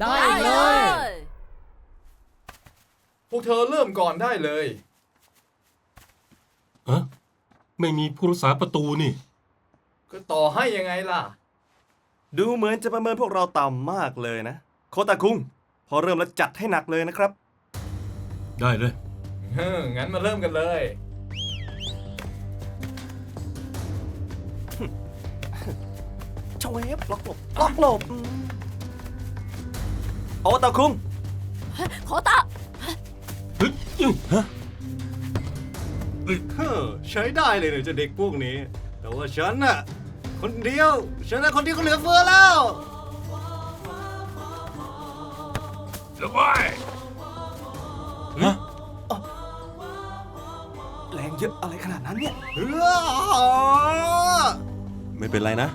ได้เลย พวกเธอเริ่มก่อนได้เลย ฮะไม่มีผู้รักษาประตูนี่ ก็ต่อให้ยังไงล่ะ ดูเหมือนจะประเมินพวกเราต่ำมากเลยนะ โคตาคุง พอเริ่มแล้วจัดให้หนักเลยนะครับ ได้เลย เฮ้องั้นมาเริ่มกันเลย ชเวฟล็อกหลบล็อกหลบอืม โอตาคุงโคตะเฮ้ยอื้อเฮ้อใช้ได้เลยเนี่ยเจะเด็กพวกนี้ แต่ว่าฉันน่ะคนเดียว ฉันน่ะคนเดียวก็เหลือเฟือแล้ว ระบายแรงเยอะอะไรขนาดนั้นเนี่ยไม่เป็นไรนะ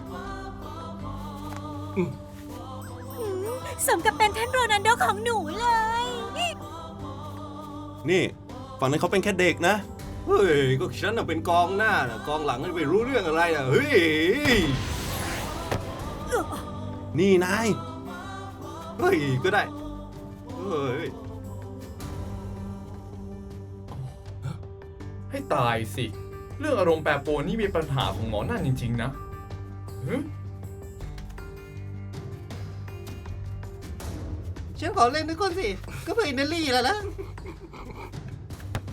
สมกับเป็นท่านโรนัลโดของหนูเลย นี่ ฝั่งนั้นเขาเป็นแค่เด็กนะ เฮ้ย ก็ฉันน่ะเป็นกองหน้านะกองหลังไม่รู้เรื่องอะไรอะ เฮ้ย นี่นาย เฮ้ย ก็ได้ เฮ้ย ให้ตายสิ เรื่องอารมณ์แปรปรวนนี่มีปัญหาของหมอนั่นจริง ๆ นะหึ ฉันขอเล่นด้วยคนสิ ก็เพื่ออินเนลลี่แล้วนะ